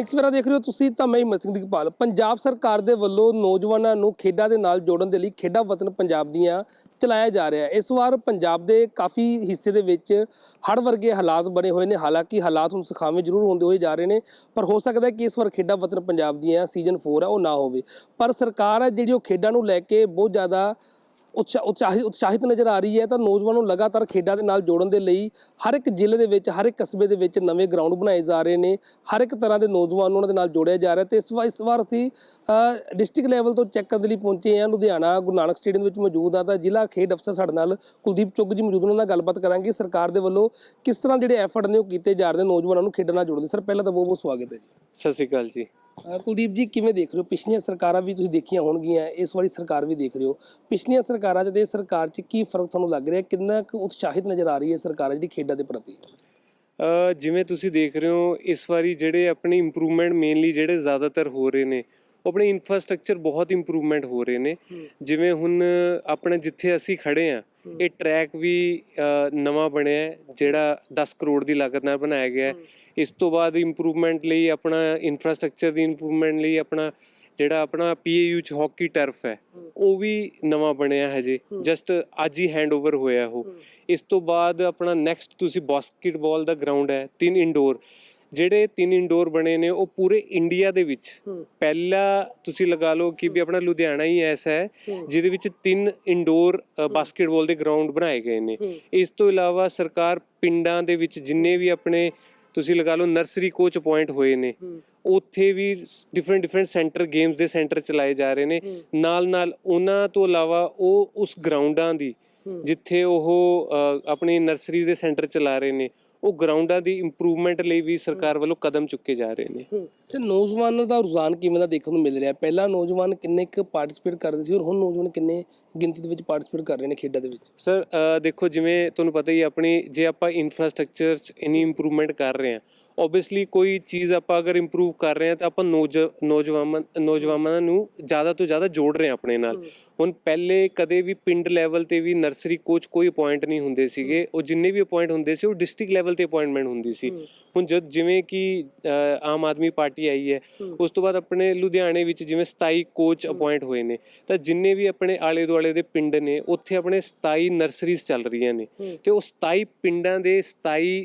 ਦੈਨਿਕ ਸਵੇਰਾ ਦੇਖ ਰਹੇ ਹੋ ਤੁਸੀਂ ਤਾਂ ਮੈਂ ਹਿੰਮਤ ਸਿੰਘ ਦੀਪਾਲ। ਪੰਜਾਬ ਸਰਕਾਰ ਦੇ ਵੱਲੋਂ ਨੌਜਵਾਨਾਂ ਨੂੰ ਖੇਡਾਂ ਦੇ ਨਾਲ ਜੋੜਨ ਦੇ ਲਈ ਖੇਡਾਂ ਵਤਨ ਪੰਜਾਬ ਦੀਆਂ ਚਲਾਇਆ ਜਾ ਰਿਹਾ ਹੈ। ਇਸ ਵਾਰ ਪੰਜਾਬ ਦੇ ਕਾਫੀ ਹਿੱਸੇ ਦੇ ਵਿੱਚ ਹੜ੍ਹ ਵਰਗੇ ਹਾਲਾਤ ਬਣੇ ਹੋਏ ਨੇ। ਹਾਲਾਂਕਿ ਹਾਲਾਤ ਹੁਣ ਸੁਖਾਵੇਂ ਜ਼ਰੂਰ ਹੁੰਦੇ ਹੋਏ ਜਾ ਰਹੇ ਨੇ, ਪਰ ਹੋ ਸਕਦਾ ਹੈ ਕਿ ਇਸ ਵਾਰ ਖੇਡਾਂ ਵਤਨ ਪੰਜਾਬ ਦੀਆਂ ਸੀਜ਼ਨ 4 ਹੈ ਉਹ ਨਾ ਹੋਵੇ। ਪਰ ਸਰਕਾਰ ਹੈ ਜਿਹੜੀ ਉਹ ਖੇਡਾਂ ਨੂੰ ਲੈ ਕੇ ਬਹੁਤ ਜ਼ਿਆਦਾ ਉਤਸ਼ਾਹਿਤ ਉਤਸ਼ਾਹਿਤ ਨਜ਼ਰ ਆ ਰਹੀ ਹੈ ਤਾਂ ਨੌਜਵਾਨ ਨੂੰ ਲਗਾਤਾਰ ਖੇਡਾਂ ਦੇ ਨਾਲ ਜੋੜਨ ਦੇ ਲਈ ਹਰ ਇੱਕ ਜ਼ਿਲ੍ਹੇ ਦੇ ਵਿੱਚ, ਹਰ ਇੱਕ ਕਸਬੇ ਦੇ ਵਿੱਚ ਨਵੇਂ ਗਰਾਊਂਡ ਬਣਾਏ ਜਾ ਰਹੇ ਨੇ, ਹਰ ਇੱਕ ਤਰ੍ਹਾਂ ਦੇ ਨੌਜਵਾਨ ਨੂੰ ਉਹਨਾਂ ਦੇ ਨਾਲ ਜੋੜਿਆ ਜਾ ਰਿਹਾ ਤੇ ਇਸ ਵਾਰ ਇਸ ਵਾਰ ਅਸੀਂ ਡਿਸਟ੍ਰਿਕਟ ਲੈਵਲ ਤੋਂ ਚੈੱਕ ਕਰਨ ਦੇ ਲਈ ਪਹੁੰਚੇ ਹਾਂ। ਲੁਧਿਆਣਾ, ਗੁਰੂ ਨਾਨਕ ਸਟੇਡੀਅਮ ਵਿੱਚ ਮੌਜੂਦ ਆ ਤਾਂ ਜ਼ਿਲ੍ਹਾ ਖੇਡ ਅਫਸਰ ਸਾਡੇ ਨਾਲ ਕੁਲਦੀਪ ਚੁੱਗ ਜੀ ਮੌਜੂਦ ਉਹਨਾਂ ਨਾਲ ਗੱਲਬਾਤ ਕਰਾਂਗੇ। ਸਰਕਾਰ ਦੇ ਵੱਲੋਂ ਕਿਸ ਤਰ੍ਹਾਂ ਜਿਹੜੇ ਐਫਰਟ ਨੇ ਉਹ ਕੀਤੇ ਜਾ ਰਹੇ ਨੇ ਨੌਜਵਾਨਾਂ ਨੂੰ ਖੇਡਾਂ ਨਾਲ ਜੋੜਨ ਦੇ? ਸਰ, ਪਹਿਲਾਂ ਤਾਂ ਬਹੁਤ ਬਹੁਤ ਸਵਾਗਤ ਹੈ ਜੀ। ਸਤਿ ਸ਼੍ਰੀ ਅਕਾਲ ਜੀ। ਕੁਲਦੀਪ ਜੀ ਕਿਵੇਂ ਦੇਖ ਰਹੇ ਹੋ? ਪਿਛਲੀਆਂ ਸਰਕਾਰਾਂ ਵੀ ਤੁਸੀਂ ਦੇਖੀਆਂ ਹੋਣਗੀਆਂ ਇਸ ਵਾਰੀ ਸਰਕਾਰ ਵੀ ਦੇਖ ਰਹੇ ਹੋ। ਪਿਛਲੀਆਂ ਸਰਕਾਰਾਂ 'ਚ ਤੇ ਇਸ ਸਰਕਾਰ 'ਚ ਕੀ ਫ਼ਰਕ ਤੁਹਾਨੂੰ ਲੱਗ ਰਿਹਾ? ਕਿੰਨਾ ਕੁ ਉਤਸ਼ਾਹਿਤ ਨਜ਼ਰ ਆ ਰਹੀ ਹੈ ਸਰਕਾਰ ਜਿਹੜੀ ਖੇਡਾਂ ਦੇ ਪ੍ਰਤੀ? ਜਿਵੇਂ ਤੁਸੀਂ ਦੇਖ ਰਹੇ ਹੋ ਇਸ ਵਾਰੀ ਜਿਹੜੇ ਆਪਣੀ ਇੰਪਰੂਵਮੈਂਟ ਮੇਨਲੀ ਜਿਹੜੇ ਜ਼ਿਆਦਾਤਰ ਹੋ ਰਹੇ ਨੇ ਉਹ ਆਪਣੇ ਇਨਫਰਾਸਟ੍ਰਕਚਰ ਬਹੁਤ ਇੰਪਰੂਵਮੈਂਟ ਹੋ ਰਹੇ ਨੇ। ਜਿਵੇਂ ਹੁਣ ਆਪਣੇ ਜਿੱਥੇ ਅਸੀਂ ਖੜੇ ਆ ਇਹ ਟਰੈਕ ਵੀ ਨਵਾਂ ਬਣਿਆ ਹੈ, ਜਿਹੜਾ 10 ਕਰੋੜ ਦੀ ਲਾਗਤ ਨਾਲ ਬਣਾਇਆ ਗਿਆ ਹੈ। ਇਸ ਤੋਂ ਬਾਅਦ ਇੰਪਰੂਵਮੈਂਟ ਲਈ ਆਪਣਾ ਇਨਫਰਾਸਟ੍ਰਕਚਰ ਦੀ ਇੰਪਰੂਵਮੈਂਟ ਲਈ ਆਪਣਾ ਜਿਹੜਾ ਆਪਣਾ ਪੀਏਯੂ ਚ ਹਾਕੀ ਟਰਫ ਹੈ ਉਹ ਵੀ ਨਵਾਂ ਬਣਿਆ ਹਜੇ ਜਸਟ ਅੱਜ ਹੀ ਹੈਂਡਓਵਰ ਹੋਇਆ ਉਹ। ਇਸ ਤੋਂ ਬਾਅਦ ਆਪਣਾ ਨੈਕਸਟ ਤੁਸੀਂ ਬਾਸਕਟਬਾਲ ਦਾ ਗਰਾਊਂਡ ਹੈ ਤਿੰਨ ਇੰਡੋਰ ਜਿਹੜੇ ਤਿੰਨ ਇੰਡੋਰ ਬਣੇ ਨੇ ਉਹ ਪੂਰੇ ਇੰਡੀਆ ਦੇ ਵਿੱਚ। ਪਹਿਲਾ ਤੁਸੀਂ ਲਗਾ ਲਓ ਕਿ ਵੀ ਆਪਣਾ ਲੁਧਿਆਣਾ ਹੀ ਐਸਾ ਹੈ ਜਿਹਦੇ ਵਿੱਚ ਤਿੰਨ ਇੰਡੋਰ ਬਾਸਕਟਬਾਲ ਦੇ ਗਰਾਊਂਡ ਬਣਾਏ ਗਏ ਨੇ। ਇਸ ਤੋਂ ਇਲਾਵਾ ਸਰਕਾਰ ਪਿੰਡਾਂ ਦੇ ਵਿੱਚ ਜਿੰਨੇ ਵੀ ਆਪਣੇ ਤੁਸੀਂ ਲਗਾ ਲਓ ਨਰਸਰੀ ਕੋਚ ਅਪਾਇੰਟ ਹੋਏ ਨੇ ਉੱਥੇ ਵੀ ਡਿਫਰੈਂਟ ਡਿਫਰੈਂਟ ਸੈਂਟਰ ਗੇਮਸ ਦੇ ਸੈਂਟਰ ਚਲਾਏ ਜਾ ਰਹੇ ਨੇ। ਨਾਲ ਨਾਲ ਉਹਨਾਂ ਤੋਂ ਇਲਾਵਾ ਉਹ ਉਸ ਗਰਾਊਂਡਾਂ ਦੀ ਜਿੱਥੇ ਉਹ ਆਪਣੀ ਨਰਸਰੀ ਦੇ ਸੈਂਟਰ ਚਲਾ ਰਹੇ ਨੇ। ਉਹ ਗਰਾਊਂਡਾਂ ਦੀ ਇੰਪਰੂਵਮੈਂਟ ਲਈ ਵੀ ਸਰਕਾਰ ਵੱਲੋਂ ਕਦਮ ਚੁੱਕੇ ਜਾ ਰਹੇ ਨੇ। ਤੇ ਨੌਜਵਾਨਾਂ ਦਾ ਰੁਝਾਨ ਕਿਵੇਂ ਦਾ ਦੇਖਣ ਨੂੰ ਮਿਲ ਰਿਹਾ? ਪਹਿਲਾਂ ਨੌਜਵਾਨ ਕਿੰਨੇ ਕੁ ਪਾਰਟਿਸਿਪੇਟ ਕਰਦੇ ਸੀ ਔਰ ਹੁਣ ਨੌਜਵਾਨ ਕਿੰਨੇ ਗਿਣਤੀ ਦੇ ਵਿੱਚ ਪਾਰਟਿਸਿਪੇਟ ਕਰ ਰਹੇ ਨੇ ਖੇਡਾਂ ਦੇ ਵਿੱਚ? ਸਰ ਦੇਖੋ ਜਿਵੇਂ ਤੁਹਾਨੂੰ ਪਤਾ ਹੀ ਹੈ ਆਪਣੀ ਜੇ ਆਪਾਂ ਇਨਫਰਾਸਟ੍ਰਕਚਰ 'ਚ ਇਨੀ ਇੰਪਰੂਵਮੈਂਟ ਕਰ ਰਹੇ ਹਾਂ ਓਬਵੀਅਸਲੀ ਕੋਈ ਚੀਜ਼ ਆਪਾਂ ਅਗਰ ਇੰਪਰੂਵ ਕਰ ਰਹੇ ਹਾਂ ਤਾਂ ਆਪਾਂ ਨੌਜ ਨੌਜਵਾਨਾਂ ਨੌਜਵਾਨਾਂ ਨੂੰ ਜ਼ਿਆਦਾ ਤੋਂ ਜ਼ਿਆਦਾ ਜੋੜ ਰਹੇ ਹਾਂ ਆਪਣੇ ਨਾਲ। ਹੁਣ ਪਹਿਲੇ ਕਦੇ ਵੀ ਪਿੰਡ ਲੈਵਲ ਤੇ ਵੀ ਨਰਸਰੀ ਕੋਚ ਕੋਈ ਅਪਾਇੰਟ ਨਹੀਂ ਹੁੰਦੇ ਸੀਗੇ। ਉਹ ਜਿੰਨੇ ਵੀ ਅਪਾਇੰਟ ਹੁੰਦੇ ਸੀ ਉਹ ਡਿਸਟ੍ਰਿਕਟ ਲੈਵਲ ਤੇ ਅਪਾਇੰਟਮੈਂਟ ਹੁੰਦੀ ਸੀ। ਹੁਣ ਜਦ ਜਿਵੇਂ ਕਿ ਆਮ ਆਦਮੀ ਪਾਰਟੀ ਆਈ ਹੈ ਉਸ ਤੋਂ ਬਾਅਦ ਆਪਣੇ ਲੁਧਿਆਣੇ ਵਿੱਚ ਜਿਵੇਂ 27 ਕੋਚ ਅਪਾਇੰਟ ਹੋਏ ਨੇ ਤਾਂ ਜਿੰਨੇ ਵੀ ਆਪਣੇ ਆਲੇ ਦੁਆਲੇ ਦੇ ਪਿੰਡ ਨੇ ਉੱਥੇ ਆਪਣੇ 27 ਨਰਸਰੀਜ਼ ਚੱਲ ਰਹੀਆਂ ਨੇ। ਤੇ ਉਹ 27 ਪਿੰਡਾਂ ਦੇ 27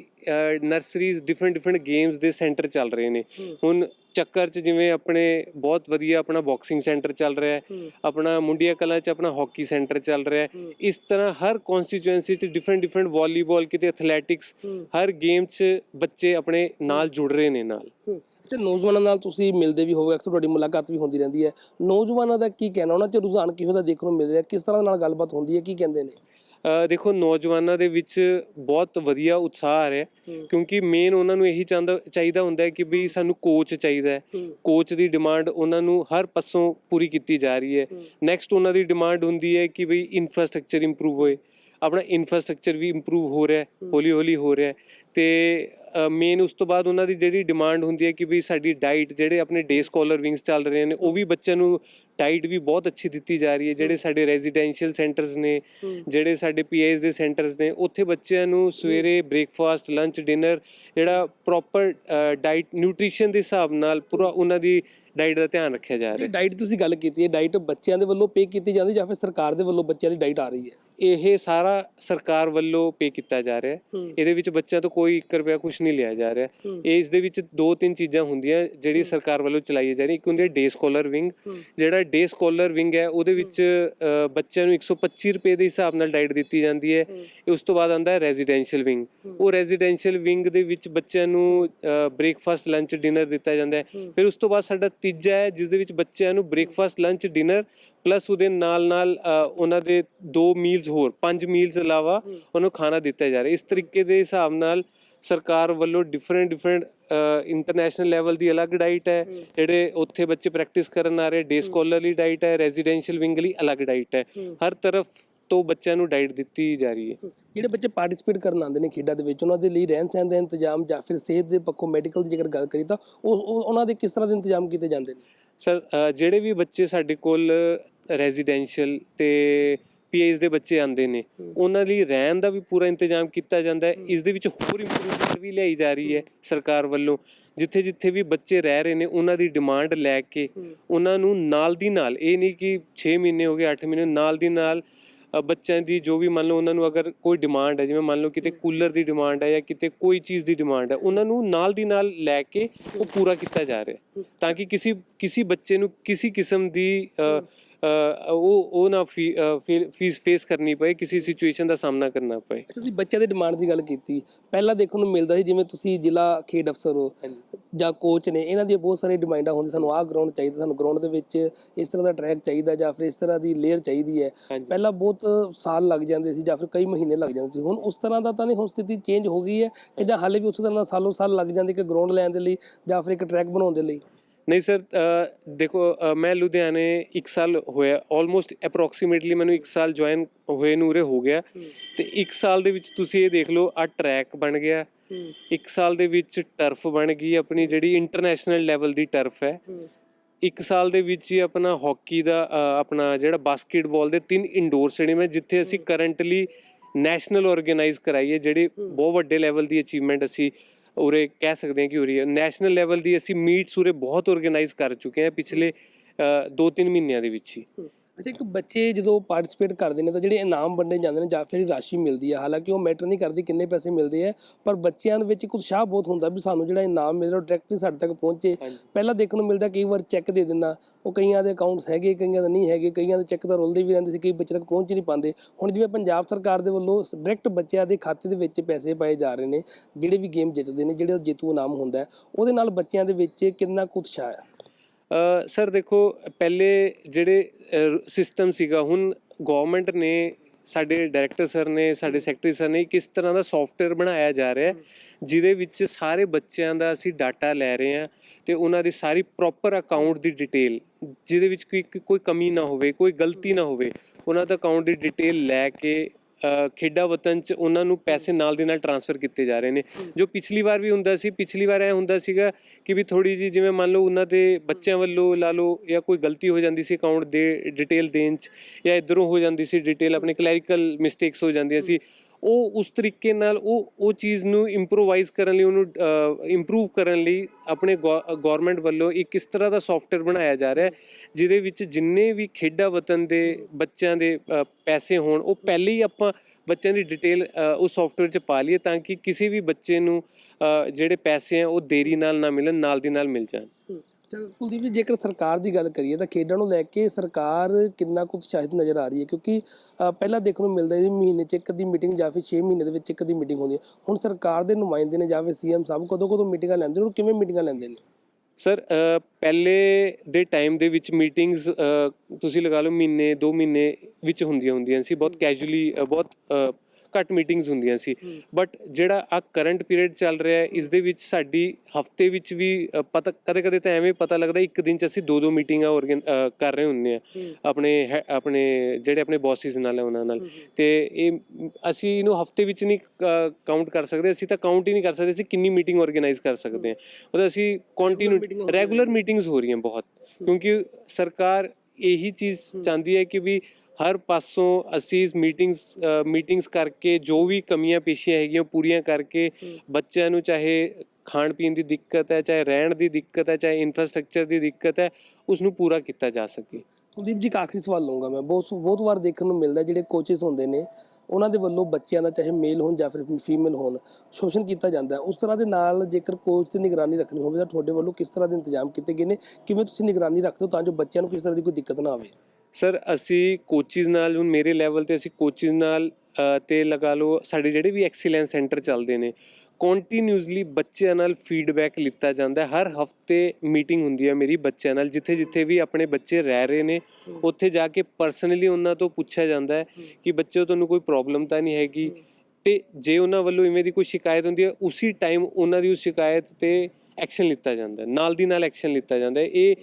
ਨਰਸਰੀਜ਼ ਡਿਫਰੈਂਟ ਡਿਫਰੈਂਟ ਗੇਮਸ ਦੇ ਸੈਂਟਰ ਚੱਲ ਰਹੇ ਨੇ। ਹੁਣ ਚੱਕਰ 'ਚ ਜਿਵੇਂ ਆਪਣੇ ਬਹੁਤ ਵਧੀਆ ਆਪਣਾ ਬਾਕਸਿੰਗ ਸੈਂਟਰ ਚੱਲ ਰਿਹਾ ਹੈ ਆਪਣਾ ਮੁੰਡਿਆ ਕਲਾ 'ਚ ਆਪਣਾ ਹਾਕੀ ਸੈਂਟਰ ਚੱਲ ਰਿਹਾ ਹੈ। ਇਸ ਤਰ੍ਹਾਂ ਹਰ ਕਨਸਟੀਚੁਐਂਸੀ 'ਚ ਡਿਫਰੈਂਟ ਡਿਫਰੈਂਟ ਵਾਲੀਬਾਲ ਕਿਤੇ ਐਥਲੈਟਿਕਸ ਹਰ ਗੇਮ 'ਚ ਬੱਚੇ ਆਪਣੇ ਨਾਲ ਜੁੜ ਰਹੇ ਨੇ ਨਾਲ। ਤੇ ਨੌਜਵਾਨਾਂ ਨਾਲ ਤੁਸੀਂ ਮਿਲਦੇ ਵੀ ਹੋਵੇ ਅਕਸਰ ਤੁਹਾਡੀ ਮੁਲਾਕਾਤ ਵੀ ਹੁੰਦੀ ਰਹਿੰਦੀ ਹੈ। ਨੌਜਵਾਨਾਂ ਦਾ ਕੀ ਕਹਿਣਾ ਉਹਨਾਂ 'ਚ ਰੁਝਾਨ ਕਿਹੋ ਦਾ ਦੇਖਣ ਨੂੰ ਮਿਲ ਰਿਹਾ ਕਿਸ ਤਰ੍ਹਾਂ ਨਾਲ ਗੱਲਬਾਤ ਹੁੰਦੀ ਹੈ ਕੀ ਕਹਿੰਦੇ ਨੇ? ਦੇਖੋ ਨੌਜਵਾਨਾਂ ਦੇ ਵਿੱਚ ਬਹੁਤ ਵਧੀਆ ਉਤਸ਼ਾਹ ਆ ਰਿਹਾ ਕਿਉਂਕਿ ਮੇਨ ਉਹਨਾਂ ਨੂੰ ਇਹੀ ਚਾਹੁੰਦਾ ਚਾਹੀਦਾ ਹੁੰਦਾ ਹੈ ਕਿ ਵੀ ਸਾਨੂੰ ਕੋਚ ਚਾਹੀਦਾ ਹੈ। ਕੋਚ ਦੀ ਡਿਮਾਂਡ ਉਹਨਾਂ ਨੂੰ ਹਰ ਪਾਸੋਂ ਪੂਰੀ ਕੀਤੀ ਜਾ ਰਹੀ ਹੈ। ਨੈਕਸਟ ਉਹਨਾਂ ਦੀ ਡਿਮਾਂਡ ਹੁੰਦੀ ਹੈ ਕਿ ਵੀ ਇਨਫਰਾਸਟ੍ਰਕਚਰ ਇੰਪਰੂਵ ਹੋਏ। ਆਪਣਾ ਇਨਫਰਾਸਟ੍ਰਕਚਰ ਵੀ ਇੰਪਰੂਵ ਹੋ ਰਿਹਾ ਹੈ ਹੌਲੀ ਹੌਲੀ ਹੋ ਰਿਹਾ ਹੈ। ਤੇ ਮੇਨ ਉਸ ਤੋਂ ਬਾਅਦ ਉਹਨਾਂ ਦੀ ਜਿਹੜੀ ਡਿਮਾਂਡ ਹੁੰਦੀ ਹੈ ਕਿ ਵੀ ਸਾਡੀ ਡਾਈਟ ਜਿਹੜੇ ਆਪਣੇ ਡੇ ਸਕਾਲਰ ਵਿੰਗਸ ਚੱਲ ਰਹੇ ਨੇ ਉਹ ਵੀ ਬੱਚਿਆਂ ਨੂੰ ਡਾਈਟ ਵੀ ਬਹੁਤ ਅੱਛੀ ਦਿੱਤੀ ਜਾ ਰਹੀ ਹੈ। ਜਿਹੜੇ ਸਾਡੇ ਰੈਜ਼ੀਡੈਂਸ਼ੀਅਲ ਸੈਂਟਰਸ ਨੇ ਜਿਹੜੇ ਸਾਡੇ ਪੀਆਈਸ ਦੇ ਸੈਂਟਰਸ ਨੇ ਉੱਥੇ ਬੱਚਿਆਂ ਨੂੰ ਸਵੇਰੇ ਬ੍ਰੇਕਫਾਸਟ ਲੰਚ ਡਿਨਰ ਜਿਹੜਾ ਪ੍ਰੋਪਰ ਡਾਈਟ ਨਿਊਟ੍ਰੀਸ਼ਨ ਦੇ ਹਿਸਾਬ ਨਾਲ ਪੂਰਾ ਉਹਨਾਂ ਦੀ ਡਾਈਟ ਦਾ ਧਿਆਨ ਰੱਖਿਆ ਜਾ ਰਿਹਾ ਜਿਹੜੀ ਡਾਈਟ ਤੁਸੀਂ ਗੱਲ ਕੀਤੀ ਹੈ ਡਾਈਟ ਬੱਚਿਆਂ ਦੇ ਵੱਲੋਂ ਪੇ ਕੀਤੀ ਜਾਂਦੀ ਜਾਂ ਫਿਰ ਸਰਕਾਰ ਦੇ ਵੱਲੋਂ ਬੱਚਿਆਂ ਦੀ ਡਾਈਟ ਆ ਰਹੀ ਹੈ? ਇਹ ਸਾਰਾ ਸਰਕਾਰ ਵੱਲੋਂ ਪੇ ਕੀਤਾ ਜਾ ਰਿਹਾ ਹੈ। ਇਹਦੇ ਵਿੱਚ ਬੱਚਿਆਂ ਤੋਂ ਕੋਈ 1 ਰੁਪਿਆ ਕੁਝ ਨਹੀਂ ਲਿਆ ਜਾ ਰਿਹਾ। ਇਹ ਇਸ ਦੇ ਵਿੱਚ ਦੋ ਤਿੰਨ ਚੀਜ਼ਾਂ ਹੁੰਦੀਆਂ ਜਿਹੜੀ ਸਰਕਾਰ ਵੱਲੋਂ ਚਲਾਈ ਜਾ ਰਹੀ। ਇੱਕ ਹੁੰਦੀ ਹੈ ਡੇ ਸਕਾਲਰ ਵਿੰਗ। ਜਿਹੜਾ ਡੇ ਸਕਾਲਰ ਵਿੰਗ ਹੈ ਉਹਦੇ ਵਿੱਚ ਬੱਚਿਆਂ ਨੂੰ 125 ਰੁਪਏ ਦੇ ਹਿਸਾਬ ਨਾਲ ਡਾਈਟ ਦਿੱਤੀ ਜਾਂਦੀ ਹੈ। ਉਸ ਤੋਂ ਬਾਅਦ ਆਂਦਾ ਹੈ ਰੈਜ਼ੀਡੈਂਸ਼ੀਅਲ ਵਿੰਗ ਉਹ ਰੈਜ਼ੀਡੈਂਸ਼ੀਅਲ ਵਿੰਗ ਦੇ ਵਿੱਚ ਬੱਚਿਆਂ ਨੂੰ ਬ੍ਰੇਕਫਾਸਟ ਲੰਚ ਡਿਨਰ ਦਿੱਤਾ ਜਾਂਦਾ ਹੈ। ਫਿਰ ਉਸ ਤੋਂ ਬਾਅਦ ਸਾਡਾ ਤੀਜਾ ਹੈ ਜਿਸ ਦੇ ਵਿੱਚ ਬੱਚਿਆਂ ਨੂੰ ਬ੍ਰੇਕਫਾਸਟ ਲੰਚ ਡਿਨਰ ਪਲੱਸ ਉਹਦੇ ਨਾਲ ਨਾਲ ਉਹਨਾਂ ਦੇ ਦੋ ਮੀਲਸ ਹੋਰ ਪੰਜ ਮੀਲਸ ਇਲਾਵਾ ਉਹਨਾਂ ਖਾਣਾ ਦਿੱਤਾ ਜਾ ਰਿਹਾ। ਇਸ ਤਰੀਕੇ ਦੇ ਹਿਸਾਬ ਨਾਲ ਸਰਕਾਰ ਵੱਲੋਂ ਡਿਫਰੈਂਟ ਡਿਫਰੈਂਟ ਇੰਟਰਨੈਸ਼ਨਲ ਲੈਵਲ ਦੀ ਅਲੱਗ ਡਾਈਟ ਹੈ ਜਿਹੜੇ ਉੱਥੇ ਬੱਚੇ ਪ੍ਰੈਕਟਿਸ ਕਰਨ ਆ ਰਹੇ ਡੇ ਸਕਾਲਰ ਲਈ ਡਾਈਟ ਹੈ ਰੈਜ਼ੀਡੈਂਸ਼ੀਅਲ ਵਿੰਗ ਲਈ ਅਲੱਗ ਡਾਈਟ ਹੈ। ਹਰ ਤਰਫ ਤੋਂ ਬੱਚਿਆਂ ਨੂੰ ਡਾਈਟ ਦਿੱਤੀ ਜਾ ਰਹੀ ਹੈ। ਜਿਹੜੇ ਬੱਚੇ ਪਾਰਟਿਸਿਪੇਟ ਕਰਨ ਆਉਂਦੇ ਨੇ ਖੇਡਾਂ ਦੇ ਵਿੱਚ ਉਹਨਾਂ ਦੇ ਲਈ ਰਹਿਣ ਸਹਿਣ ਦਾ ਇੰਤਜ਼ਾਮ ਜਾਂ ਫਿਰ ਸਿਹਤ ਦੇ ਪੱਖੋਂ ਮੈਡੀਕਲ ਦੀ ਜੇਕਰ ਗੱਲ ਕਰੀ ਤਾਂ ਉਹ- ਉਹਨਾਂ ਦੇ ਕਿਸ ਤਰ੍ਹਾਂ ਦੇ ਇੰਤਜ਼ਾਮ ਕੀਤੇ ਜਾਂਦੇ ਨੇ? ਸਰ ਜਿਹੜੇ ਵੀ ਬੱਚੇ ਸਾਡੇ ਕੋਲ ਰੈਜ਼ੀਡੈਂਸ਼ੀਅਲ ਤੇ ਪੀਏਸ ਦੇ ਬੱਚੇ ਆਉਂਦੇ ਨੇ। ਉਹਨਾਂ ਲਈ ਰਹਿਣ ਦਾ ਵੀ ਪੂਰਾ ਇੰਤਜ਼ਾਮ ਕੀਤਾ ਜਾਂਦਾ ਹੈ। ਇਸ ਦੇ ਵਿੱਚ ਹੋਰ ਇੰਪਰੂਵਮੈਂਟ ਵੀ ਲਿਆਈ ਜਾ ਰਹੀ ਹੈ ਸਰਕਾਰ ਵੱਲੋਂ ਜਿੱਥੇ ਜਿੱਥੇ ਵੀ ਬੱਚੇ ਰਹਿ ਰਹੇ ਨੇ ਉਹਨਾਂ ਦੀ ਡਿਮਾਂਡ ਲੈ ਕੇ ਉਹਨਾਂ ਨੂੰ ਨਾਲ ਦੀ ਨਾਲ ਇਹ ਨਹੀਂ ਕਿ 6 ਮਹੀਨੇ ਹੋ ਗਏ 8 ਮਹੀਨੇ ਨਾਲ ਦੀ ਨਾਲ ਬੱਚਿਆਂ ਦੀ ਜੋ ਵੀ ਮੰਨ ਲਓ ਉਹਨਾਂ ਨੂੰ ਅਗਰ ਕੋਈ ਡਿਮਾਂਡ ਹੈ ਜਿਵੇਂ ਮੰਨ ਲਓ ਕਿਤੇ ਕੂਲਰ ਦੀ ਡਿਮਾਂਡ ਹੈ ਜਾਂ ਕਿਤੇ ਕੋਈ ਚੀਜ਼ ਦੀ ਡਿਮਾਂਡ ਹੈ ਉਹਨਾਂ ਨੂੰ ਨਾਲ ਦੀ ਨਾਲ ਲੈ ਕੇ ਉਹ ਪੂਰਾ ਕੀਤਾ ਜਾ ਰਿਹਾ ਤਾਂ ਕਿ ਕਿਸੇ ਕਿਸੇ ਬੱਚੇ ਨੂੰ ਕਿਸੇ ਕਿਸਮ ਦੀ ਅ, ਉਹ ਉਹ ਨਾ ਫੀਸ ਫੇਸ ਕਰਨੀ ਪਏ ਕਿਸੇ ਸਿਚੁਏਸ਼ਨ ਦਾ ਸਾਹਮਣਾ ਕਰਨਾ ਪਏ। ਤੁਸੀਂ ਬੱਚਿਆਂ ਦੇ ਡਿਮਾਂਡ ਦੀ ਗੱਲ ਕੀਤੀ। ਪਹਿਲਾਂ ਦੇਖਣ ਨੂੰ ਮਿਲਦਾ ਸੀ ਜਿਵੇਂ ਤੁਸੀਂ ਜ਼ਿਲ੍ਹਾ ਖੇਡ ਅਫਸਰ ਹੋ ਜਾਂ ਕੋਚ ਨੇ ਇਹਨਾਂ ਦੀਆਂ ਬਹੁਤ ਸਾਰੀਆਂ ਡਿਮਾਂਡਾਂ ਹੁੰਦੀਆਂ ਸਾਨੂੰ ਆਹ ਗਰਾਊਂਡ ਚਾਹੀਦਾ ਸਾਨੂੰ ਗਰਾਊਂਡ ਦੇ ਵਿੱਚ ਇਸ ਤਰ੍ਹਾਂ ਦਾ ਟਰੈਕ ਚਾਹੀਦਾ ਜਾਂ ਫਿਰ ਇਸ ਤਰ੍ਹਾਂ ਦੀ ਲੇਅਰ ਚਾਹੀਦੀ ਹੈ। ਪਹਿਲਾਂ ਬਹੁਤ ਸਾਲ ਲੱਗ ਜਾਂਦੇ ਸੀ ਜਾਂ ਫਿਰ ਕਈ ਮਹੀਨੇ ਲੱਗ ਜਾਂਦੇ ਸੀ। ਹੁਣ ਉਸ ਤਰ੍ਹਾਂ ਦਾ ਤਾਂ ਨਹੀਂ ਹੁਣ ਸਥਿਤੀ ਚੇਂਜ ਹੋ ਗਈ ਹੈ ਕਿ ਜਾਂ ਹਾਲੇ ਵੀ ਉਸ ਤਰ੍ਹਾਂ ਦਾ ਸਾਲੋਂ ਸਾਲ ਲੱਗ ਜਾਂਦੇ ਕਿ ਗਰਾਊਂਡ ਲੈਣ ਦੇ ਲਈ ਜਾਂ ਫਿਰ ਇੱਕ ਟਰੈਕ ਬਣਾਉਣ ਦੇ ਲਈ। ਨਹੀਂ ਸਰ ਦੇਖੋ ਮੈਂ ਲੁਧਿਆਣੇ 1 ਸਾਲ ਹੋਇਆ ਆਲਮੋਸਟ ਅਪਰੋਕਸੀਮੇਟਲੀ ਮੈਨੂੰ 1 ਸਾਲ ਜੁਆਇਨ ਹੋਏ ਨੂੰ ਉਰੇ ਹੋ ਗਿਆ। ਤੇ 1 ਸਾਲ ਦੇ ਵਿੱਚ ਤੁਸੀਂ ਇਹ ਦੇਖ ਲਓ ਆ ਟਰੈਕ ਬਣ ਗਿਆ। 1 ਸਾਲ ਦੇ ਵਿੱਚ ਟਰਫ ਬਣ ਗਈ ਆਪਣੀ ਜਿਹੜੀ ਇੰਟਰਨੈਸ਼ਨਲ ਲੈਵਲ ਦੀ ਟਰਫ ਹੈ। ਇੱਕ ਸਾਲ ਦੇ ਵਿੱਚ ਹੀ ਆਪਣਾ ਹਾਕੀ ਦਾ ਆਪਣਾ ਜਿਹੜਾ ਬਾਸਕਟਬਾਲ ਦੇ ਤਿੰਨ ਇੰਡੋਰ ਸਟੇਡੀਅਮ ਹੈ ਜਿੱਥੇ ਅਸੀਂ ਕਰੰਟਲੀ ਨੈਸ਼ਨਲ ਆਰਗੇਨਾਈਜ਼ ਕਰਾਈਏ ਜਿਹੜੇ ਬਹੁਤ ਵੱਡੇ ਲੈਵਲ ਦੀ ਅਚੀਵਮੈਂਟ ਅਸੀਂ ਉਰੇ ਕਹਿ ਸਕਦੇ ਹਾਂ ਕਿ ਹੋ ਰਹੀ ਹੈ। ਨੈਸ਼ਨਲ ਲੈਵਲ ਦੀ ਅਸੀਂ ਮੀਟਸ ਉਰੇ ਬਹੁਤ ਆਰਗੇਨਾਈਜ਼ ਕਰ ਚੁੱਕੇ ਹਾਂ ਪਿਛਲੇ 2-3 ਮਹੀਨਿਆਂ ਦੇ ਵਿੱਚ ਹੀ। ਅੱਛਾ ਇੱਕ ਬੱਚੇ ਜਦੋਂ ਪਾਰਟਿਸਿਪੇਟ ਕਰਦੇ ਨੇ ਤਾਂ ਜਿਹੜੇ ਇਨਾਮ ਵੰਡੇ ਜਾਂਦੇ ਨੇ ਜਾਂ ਫਿਰ ਰਾਸ਼ੀ ਮਿਲਦੀ ਹੈ ਹਾਲਾਂਕਿ ਉਹ ਮੈਟਰ ਨਹੀਂ ਕਰਦੀ ਕਿੰਨੇ ਪੈਸੇ ਮਿਲਦੇ ਆ ਪਰ ਬੱਚਿਆਂ ਦੇ ਵਿੱਚ ਇੱਕ ਉਤਸ਼ਾਹ ਬਹੁਤ ਹੁੰਦਾ ਵੀ ਸਾਨੂੰ ਜਿਹੜਾ ਇਨਾਮ ਮਿਲ ਰਿਹਾ ਉਹ ਡਾਇਰੈਕਟਲੀ ਸਾਡੇ ਤੱਕ ਪਹੁੰਚੇ। ਪਹਿਲਾਂ ਦੇਖਣ ਨੂੰ ਮਿਲਦਾ ਕਈ ਵਾਰ ਚੈੱਕ ਦੇ ਦਿੰਦਾ ਉਹ ਕਈਆਂ ਦੇ ਅਕਾਊਂਟਸ ਹੈਗੇ ਕਈਆਂ ਦੇ ਨਹੀਂ ਹੈਗੇ ਕਈਆਂ ਦੇ ਚੈੱਕ ਤਾਂ ਰੁਲਦੇ ਵੀ ਰਹਿੰਦੇ ਸੀ ਕਈ ਬੱਚੇ ਤੱਕ ਪਹੁੰਚ ਨਹੀਂ ਪਾਉਂਦੇ। ਹੁਣ ਜਿਵੇਂ ਪੰਜਾਬ ਸਰਕਾਰ ਦੇ ਵੱਲੋਂ ਡਾਇਰੈਕਟ ਬੱਚਿਆਂ ਦੇ ਖਾਤੇ ਦੇ ਵਿੱਚ ਪੈਸੇ ਪਾਏ ਜਾ ਰਹੇ ਨੇ ਜਿਹੜੇ ਵੀ ਗੇਮ ਜਿੱਤਦੇ ਨੇ ਜਿਹੜੇ ਜੇਤੂ ਇਨਾਮ ਹੁੰਦਾ ਉਹਦੇ ਨਾਲ ਬੱਚਿਆਂ ਦੇ ਵਿੱਚ ਕਿੰਨਾ ਕੁ ਉਤਸ਼ਾਹ ਹੈ ਸਰ ਦੇਖੋ, ਪਹਿਲੇ ਜਿਹੜੇ ਸਿਸਟਮ ਸੀਗਾ, ਹੁਣ ਗਵਰਨਮੈਂਟ ਨੇ ਸਾਡੇ ਡਾਇਰੈਕਟਰ ਸਰ ਨੇ, ਸਾਡੇ ਸੈਕਟਰੀ ਸਰ ਨੇ ਕਿਸ ਤਰ੍ਹਾਂ ਦਾ ਸੌਫਟਵੇਅਰ ਬਣਾਇਆ ਜਾ ਰਿਹਾ ਹੈ, ਜਿਹਦੇ ਵਿੱਚ ਸਾਰੇ ਬੱਚਿਆਂ ਦਾ ਅਸੀਂ ਡਾਟਾ ਲੈ ਰਹੇ ਹਾਂ ਤੇ ਉਹਨਾਂ ਦੀ ਸਾਰੀ ਪ੍ਰੋਪਰ ਅਕਾਊਂਟ ਦੀ ਡਿਟੇਲ ਜਿਹਦੇ ਵਿੱਚ ਕੋਈ ਕੋਈ ਕਮੀ ਨਾ ਹੋਵੇ, ਕੋਈ ਗਲਤੀ ਨਾ ਹੋਵੇ, ਉਹਨਾਂ ਦਾ ਅਕਾਊਂਟ ਦੀ ਡਿਟੇਲ ਲੈ ਕੇ ਖੇਡਾਂ ਵਤਨ ਚ ਉਹਨਾਂ ਨੂੰ ਪੈਸੇ ਨਾਲ ਦੇ ਨਾਲ ਟ੍ਰਾਂਸਫਰ ਕੀਤੇ ਜਾ ਰਹੇ ਨੇ। ਜੋ ਪਿਛਲੀ ਵਾਰ ਵੀ ਹੁੰਦਾ ਸੀ, ਪਿਛਲੀ ਵਾਰ ਇਹ ਹੁੰਦਾ ਸੀਗਾ ਕਿ ਵੀ ਥੋੜੀ ਜੀ ਜਿਵੇਂ ਮੰਨ ਲਓ ਉਹਨਾਂ ਦੇ ਬੱਚਿਆਂ ਵੱਲੋਂ ਲਾ ਲਓ ਜਾਂ ਕੋਈ ਗਲਤੀ ਹੋ ਜਾਂਦੀ ਸੀ ਅਕਾਊਂਟ ਦੇ ਡਿਟੇਲ ਦੇਣ ਚ ਜਾਂ ਇਧਰੋਂ ਹੋ ਜਾਂਦੀ ਸੀ ਡਿਟੇਲ ਆਪਣੇ ਕਲੈਰੀਕਲ ਮਿਸਟੇਕਸ ਹੋ ਜਾਂਦੀਆਂ ਸੀ। ਉਹ ਉਸ ਤਰੀਕੇ ਨਾਲ ਉਹ ਉਹ ਚੀਜ਼ ਨੂੰ ਇੰਪਰੋਵਾਈਜ਼ ਕਰਨ ਲਈ, ਉਹਨੂੰ ਇੰਪਰੂਵ ਕਰਨ ਲਈ ਆਪਣੇ ਗਵਰਨਮੈਂਟ ਵੱਲੋਂ ਇੱਕ ਇਸ ਤਰ੍ਹਾਂ ਦਾ ਸੌਫਟਵੇਅਰ ਬਣਾਇਆ ਜਾ ਰਿਹਾ ਜਿਹਦੇ ਵਿੱਚ ਜਿੰਨੇ ਵੀ ਖੇਡਾਂ ਵਤਨ ਦੇ ਬੱਚਿਆਂ ਦੇ ਪੈਸੇ ਹੋਣ, ਉਹ ਪਹਿਲੇ ਹੀ ਆਪਾਂ ਬੱਚਿਆਂ ਦੀ ਡਿਟੇਲ ਉਸ ਸੌਫਟਵੇਅਰ 'ਚ ਪਾ ਲਈਏ ਤਾਂ ਕਿ ਕਿਸੇ ਵੀ ਬੱਚੇ ਨੂੰ ਜਿਹੜੇ ਪੈਸੇ ਆ ਉਹ ਦੇਰੀ ਨਾਲ ਨਾ ਮਿਲਣ, ਨਾਲ ਦੀ ਨਾਲ ਮਿਲ ਜਾਣ। ਕੁਲਦੀਪ ਜੀ ਜੇਕਰ ਸਰਕਾਰ ਦੀ ਗੱਲ ਕਰੀਏ ਤਾਂ ਖੇਡਾਂ ਨੂੰ ਲੈ ਕੇ ਸਰਕਾਰ ਕਿੰਨਾ ਕੁ ਉਤਸ਼ਾਹਿਤ ਨਜ਼ਰ ਆ ਰਹੀ ਹੈ ਕਿਉਂਕਿ ਪਹਿਲਾਂ ਦੇਖਣ ਨੂੰ ਮਿਲਦਾ ਸੀ ਮਹੀਨੇ 'ਚ ਇੱਕ ਦੀ ਮੀਟਿੰਗ ਜਾਂ ਫਿਰ 6 ਮਹੀਨੇ ਦੇ ਵਿੱਚ ਇੱਕ ਦੀ ਮੀਟਿੰਗ ਹੁੰਦੀ ਹੈ। ਹੁਣ ਸਰਕਾਰ ਦੇ ਨੁਮਾਇੰਦੇ ਨੇ ਜਾਂ ਫਿਰ ਸੀਐਮ ਸਾਹਿਬ ਕਦੋਂ ਕਦੋਂ ਮੀਟਿੰਗਾਂ ਲੈਂਦੇ ਨੇ ਔਰ ਕਿਵੇਂ ਮੀਟਿੰਗਾਂ ਲੈਂਦੇ ਨੇ? ਸਰ ਪਹਿਲੇ ਦੇ ਟਾਈਮ ਦੇ ਵਿੱਚ ਮੀਟਿੰਗਸ ਤੁਸੀਂ ਲਗਾ ਲਓ ਮਹੀਨੇ 2 ਮਹੀਨੇ ਵਿੱਚ ਹੁੰਦੀਆਂ ਹੁੰਦੀਆਂ ਸੀ। ਬਹੁਤ ਕੈਜੂਅਲੀ ਬਹੁਤ ਘੱਟ ਮੀਟਿੰਗਸ ਹੁੰਦੀਆਂ ਸੀ। ਬਟ ਜਿਹੜਾ ਆ ਕਰੰਟ ਪੀਰੀਅਡ ਚੱਲ ਰਿਹਾ ਹੈ ਇਸ ਦੇ ਵਿੱਚ ਸਾਡੀ ਹਫ਼ਤੇ ਵਿੱਚ ਵੀ ਅ, ਪਤਾ ਕਦੇ ਕਦੇ ਤਾਂ ਐਵੇਂ ਪਤਾ ਲੱਗਦਾ ਇੱਕ ਦਿਨ ਚ ਅਸੀਂ ਦੋ ਦੋ ਮੀਟਿੰਗਾਂ organ- ਅ, ਕਰ ਰਹੇ ਹੁੰਦੇ ਆ ਆਪਣੇ ਹੈ- ਆਪਣੇ ਜਿਹੜੇ ਆਪਣੇ ਬੌਸਿਸ ਨਾਲ ਹੈ ਉਹਨਾਂ ਨਾਲ। ਤੇ ਇਹ ਮ, ਅਸੀਂ ਇਹਨੂੰ ਹਫ਼ਤੇ ਵਿੱਚ ਨਹੀਂ ਕਾਊਂਟ ਕਰ ਸਕਦੇ ਅਸੀਂ ਤਾਂ ਕਾਊਂਟ ਹੀ ਨਹੀਂ ਕਰ ਸਕਦੇ ਅਸੀਂ ਕਿੰਨੀ ਮੀਟਿੰਗ ਆਰਗੇਨਾਈਜ਼ ਕਰ ਸਕਦੇ ਹਾਂ। ਉਹਦਾ ਅਸੀਂ meeting ਕੰਟੀਨਿਊ ਰੈਗੂਲਰ ਮੀਟਿੰਗਸ ਹੋ ਰਹੀਆਂ ਬਹੁਤ। ਕਿਉਂਕਿ ਸਰਕਾਰ ਇਹੀ ਚੀਜ਼ ਚਾਹੁੰਦੀ ਹੈ ਕਿ ਵੀ ਹਰ ਪਾਸੋਂ ਅਸੀਂ ਇਸ ਮੀਟਿੰਗਸ ਮੀਟਿੰਗਸ ਕਰਕੇ ਜੋ ਵੀ ਕਮੀਆਂ ਪੇਸ਼ੀਆਂ ਹੈਗੀਆਂ ਉਹ ਪੂਰੀਆਂ ਕਰਕੇ ਬੱਚਿਆਂ ਨੂੰ ਚਾਹੇ ਖਾਣ ਪੀਣ ਦੀ ਦਿੱਕਤ ਹੈ ਚਾਹੇ ਰਹਿਣ ਦੀ ਦਿੱਕਤ ਹੈ ਚਾਹੇ ਇਨਫਰਾਸਟ੍ਰਕਚਰ ਦੀ ਦਿੱਕਤ ਹੈ ਉਸ ਨੂੰ ਪੂਰਾ ਕੀਤਾ ਜਾ ਸਕੇ। ਕੁਲਦੀਪ ਜੀ ਇੱਕ ਆਖਰੀ ਸਵਾਲ ਲਵਾਂਗਾ ਮੈਂ। ਬਹੁਤ ਬਹੁਤ ਵਾਰ ਦੇਖਣ ਨੂੰ ਮਿਲਦਾ ਜਿਹੜੇ ਕੋਚਿਸ ਹੁੰਦੇ ਨੇ ਉਹਨਾਂ ਦੇ ਵੱਲੋਂ ਬੱਚਿਆਂ ਦਾ ਚਾਹੇ ਮੇਲ ਹੋਣ ਜਾਂ ਫਿਰ ਫੀਮੇਲ ਹੋਣ ਸ਼ੋਸ਼ਣ ਕੀਤਾ ਜਾਂਦਾ ਹੈ। ਉਸ ਤਰ੍ਹਾਂ ਦੇ ਨਾਲ ਜੇਕਰ ਕੋਚ ਦੀ ਨਿਗਰਾਨੀ ਰੱਖਣੀ ਹੋਵੇ ਤਾਂ ਤੁਹਾਡੇ ਵੱਲੋਂ ਕਿਸ ਤਰ੍ਹਾਂ ਦੇ ਇੰਤਜ਼ਾਮ ਕੀਤੇ ਗਏ ਨੇ? ਕਿਵੇਂ ਤੁਸੀਂ ਨਿਗਰਾਨੀ ਰੱਖਦੇ ਹੋ ਤਾਂ ਜੋ ਬੱਚਿਆਂ ਨੂੰ ਕਿਸੇ ਤਰ੍ਹਾਂ ਦੀ ਕੋਈ ਦਿੱਕਤ ਨਾ ਆਵੇ? ਸਰ ਅਸੀਂ ਕੋਚਿਸ ਨਾਲ ਹੁਣ ਮੇਰੇ ਲੈਵਲ ਤੇ ਅਸੀਂ ਕੋਚਿਸ ਨਾਲ ਅ, ਤੇ ਲਗਾ ਲਓ ਸਾਡੇ ਜਿਹੜੇ ਵੀ ਐਕਸੀਲੈਂਸ ਸੈਂਟਰ ਚੱਲਦੇ ਨੇ ਕੰਟੀਨਿਊਸਲੀ ਬੱਚਿਆਂ ਨਾਲ ਫੀਡਬੈਕ ਲਿੱਤਾ ਜਾਂਦਾ ਹੈ। ਹਰ ਹਫ਼ਤੇ ਮੀਟਿੰਗ ਹੁੰਦੀ ਹੈ ਮੇਰੀ ਬੱਚਿਆਂ ਨਾਲ ਜਿੱਥੇ ਜਿੱਥੇ ਵੀ ਆਪਣੇ ਬੱਚੇ ਰਹਿ ਰਹੇ ਨੇ ਉੱਥੇ ਜਾ ਕੇ ਪਰਸਨਲੀ ਉਹਨਾਂ ਤੋਂ ਪੁੱਛਿਆ ਜਾਂਦਾ ਹੈ ਕਿ ਬੱਚਿਓ ਤੁਹਾਨੂੰ ਕੋਈ ਪ੍ਰੋਬਲਮ ਤਾਂ ਨਹੀਂ ਹੈਗੀ? ਤੇ ਜੇ ਉਹਨਾਂ ਵੱਲੋਂ ਇਵੇਂ ਦੀ ਕੋਈ ਸ਼ਿਕਾਇਤ ਹੁੰਦੀ ਹੈ ਉਸੇ ਟਾਈਮ ਉਹਨਾਂ ਦੀ ਉਸ ਸ਼ਿਕਾਇਤ ਤੇ ਐਕਸ਼ਨ ਲਿੱਤਾ ਜਾਂਦਾ ਹੈ। ਨਾਲ ਦੀ ਨਾਲ ਐਕਸ਼ਨ ਲਿੱਤਾ ਜਾਂਦਾ ਹੈ। ਇਹ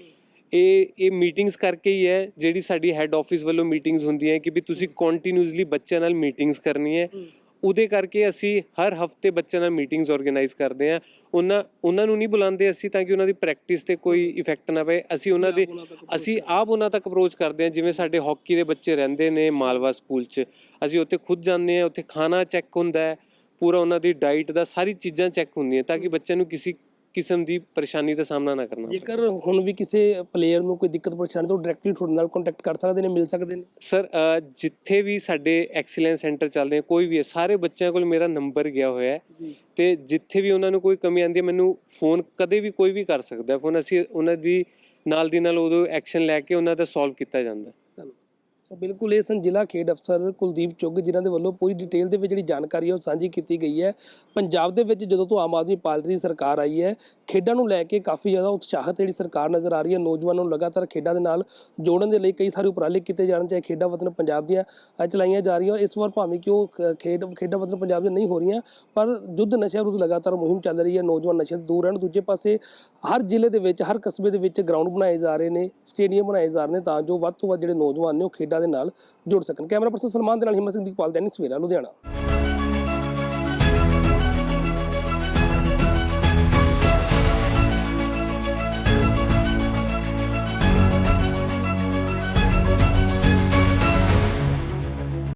ਇਹ ਇਹ ਮੀਟਿੰਗਸ ਕਰਕੇ ਹੀ ਹੈ ਜਿਹੜੀ ਸਾਡੀ ਹੈੱਡ ਆਫਿਸ ਵੱਲੋਂ ਮੀਟਿੰਗਸ ਹੁੰਦੀਆਂ ਕਿ ਵੀ ਤੁਸੀਂ ਕੰਟੀਨਿਊਸਲੀ ਬੱਚਿਆਂ ਨਾਲ ਮੀਟਿੰਗਸ ਕਰਨੀ ਹੈ। ਉਹਦੇ ਕਰਕੇ ਅਸੀਂ ਹਰ ਹਫ਼ਤੇ ਬੱਚਿਆਂ ਨਾਲ ਮੀਟਿੰਗਸ ਆਰਗੇਨਾਈਜ਼ ਕਰਦੇ ਹਾਂ। ਉਹਨਾਂ ਉਹਨਾਂ ਨੂੰ ਨਹੀਂ ਬੁਲਾਉਂਦੇ ਅਸੀਂ ਤਾਂ ਕਿ ਉਹਨਾਂ ਦੀ ਪ੍ਰੈਕਟਿਸ ਤੇ ਕੋਈ ਇਫੈਕਟ ਨਾ ਪਏ। ਅਸੀਂ ਉਹਨਾਂ ਦੇ ਅਸੀਂ ਆਪ ਉਹਨਾਂ ਤੱਕ ਅਪਰੋਚ ਕਰਦੇ ਹਾਂ ਜਿਵੇਂ ਸਾਡੇ ਹਾਕੀ ਦੇ ਬੱਚੇ ਰਹਿੰਦੇ ਨੇ ਮਾਲਵਾ ਸਕੂਲ 'ਚ। ਅਸੀਂ ਉੱਥੇ ਖੁਦ ਜਾਂਦੇ ਹਾਂ ਉੱਥੇ ਖਾਣਾ ਚੈੱਕ ਹੁੰਦਾ ਹੈ। ਪੂਰਾ ਉਹਨਾਂ ਦੀ ਡਾਈਟ ਦਾ ਸਾਰੀ ਚੀਜ਼ਾਂ ਚੈੱਕ ਹੁੰਦੀਆਂ ਤਾਂ ਕਿ ਬੱਚਿਆਂ ਨੂੰ ਕਿਸੇ ਕਿਸਮ ਦੀ ਪਰੇਸ਼ਾਨੀ ਦਾ ਸਾਹਮਣਾ ਨਾ ਕਰਨਾ ਜੇਕਰ ਹੁਣ ਵੀ ਕਿਸੇ ਪਲੇਅਰ ਨੂੰ ਕੋਈ ਦਿੱਕਤ ਪਰੇਸ਼ਾਨੀ ਤਾਂ ਡਾਇਰੈਕਟਲੀ ਤੁਹਾਡੇ ਨਾਲ ਕੰਟੈਕਟ ਕਰ ਸਕਦੇ ਨੇ ਮਿਲ ਸਕਦੇ ਨੇ? ਸਰ ਜਿੱਥੇ ਵੀ ਸਾਡੇ ਐਕਸੀਲੈਂਸ ਸੈਂਟਰ ਚੱਲਦੇ ਆ ਕੋਈ ਵੀ ਹੈ ਸਾਰੇ ਬੱਚਿਆਂ ਕੋਲ ਮੇਰਾ ਨੰਬਰ ਗਿਆ ਹੋਇਆ ਹੈ ਤੇ ਜਿੱਥੇ ਵੀ ਉਹਨਾਂ ਨੂੰ ਕੋਈ ਕਮੀ ਆਉਂਦੀ ਹੈ ਮੈਨੂੰ ਫੋਨ ਕਦੇ ਵੀ ਕੋਈ ਵੀ ਕਰ ਸਕਦਾ ਫੋਨ ਅਸੀਂ ਉਹਨਾਂ ਦੀ ਨਾਲ ਦੀ ਨਾਲ ਉਦੋਂ ਐਕਸ਼ਨ ਲੈ ਕੇ ਉਹਨਾਂ ਦਾ ਸੋਲਵ ਕੀਤਾ ਜਾਂਦਾ ਬਿਲਕੁਲ, ਇਹ ਸਨ ਜ਼ਿਲ੍ਹਾ ਖੇਡ ਅਫਸਰ ਕੁਲਦੀਪ ਚੁੱਗ, ਜਿਨ੍ਹਾਂ ਦੇ ਵੱਲੋਂ ਪੂਰੀ ਡਿਟੇਲ ਦੇ ਵਿੱਚ ਜਿਹੜੀ ਜਾਣਕਾਰੀ ਹੈ ਉਹ ਸਾਂਝੀ ਕੀਤੀ ਗਈ ਹੈ। ਪੰਜਾਬ ਦੇ ਵਿੱਚ ਜਦੋਂ ਤੋਂ ਆਮ ਆਦਮੀ ਪਾਰਟੀ ਦੀ ਸਰਕਾਰ ਆਈ ਹੈ, ਖੇਡਾਂ ਨੂੰ ਲੈ ਕੇ ਕਾਫੀ ਜ਼ਿਆਦਾ ਉਤਸ਼ਾਹਤ ਜਿਹੜੀ ਸਰਕਾਰ ਨਜ਼ਰ ਆ ਰਹੀ ਹੈ, ਨੌਜਵਾਨਾਂ ਨੂੰ ਲਗਾਤਾਰ ਖੇਡਾਂ ਦੇ ਨਾਲ ਜੋੜਨ ਦੇ ਲਈ ਕਈ ਸਾਰੇ ਉਪਰਾਲੇ ਕੀਤੇ ਜਾਣ, ਚਾਹੇ ਖੇਡਾਂ ਵਤਨ ਪੰਜਾਬ ਦੀਆਂ ਚਲਾਈਆਂ ਜਾ ਰਹੀਆਂ, ਇਸ ਵਾਰ ਭਾਵੇਂ ਕਿ ਉਹ ਖੇਡ, ਖੇਡਾਂ ਵਤਨ ਪੰਜਾਬ ਦੀਆਂ ਨਹੀਂ ਹੋ ਰਹੀਆਂ, ਪਰ ਯੁੱਧ ਨਸ਼ਿਆਂ ਵਿਰੁੱਧ ਲਗਾਤਾਰ ਮੁਹਿੰਮ ਚੱਲ ਰਹੀ ਹੈ, ਨੌਜਵਾਨ ਨਸ਼ੇ ਤੋਂ ਦੂਰ ਰਹਿਣ ਦੂਜੇ ਪਾਸੇ ਹਰ ਜ਼ਿਲ੍ਹੇ ਦੇ ਵਿੱਚ, ਹਰ ਕਸਬੇ ਦੇ ਵਿੱਚ ਗਰਾਊਂਡ ਬਣਾਏ ਜਾ ਰਹੇ ਨੇ, ਸਟੇਡੀਅਮ ਬਣਾਏ ਜਾ ਰਹੇ ਨੇ, ਤਾਂ ਜੋ ਵੱਧ ਤੋਂ ਵੱਧ ਜਿਹੜੇ ਨੌਜਵਾਨ ਨੇ ਉਹ ਖੇਡਾਂ ਦੇ ਨਾਲ ਜੁੜ ਸਕਣ। ਕੈਮਰਾ ਪਰਸਨ ਸਲਮਾਨ ਦੇ ਨਾਲ ਹਿੰਮਤ ਸਿੰਘ ਦੀਪਾਲ, ਦੈਨਿਕ ਸਵੇਰਾ, ਲੁਧਿਆਣਾ।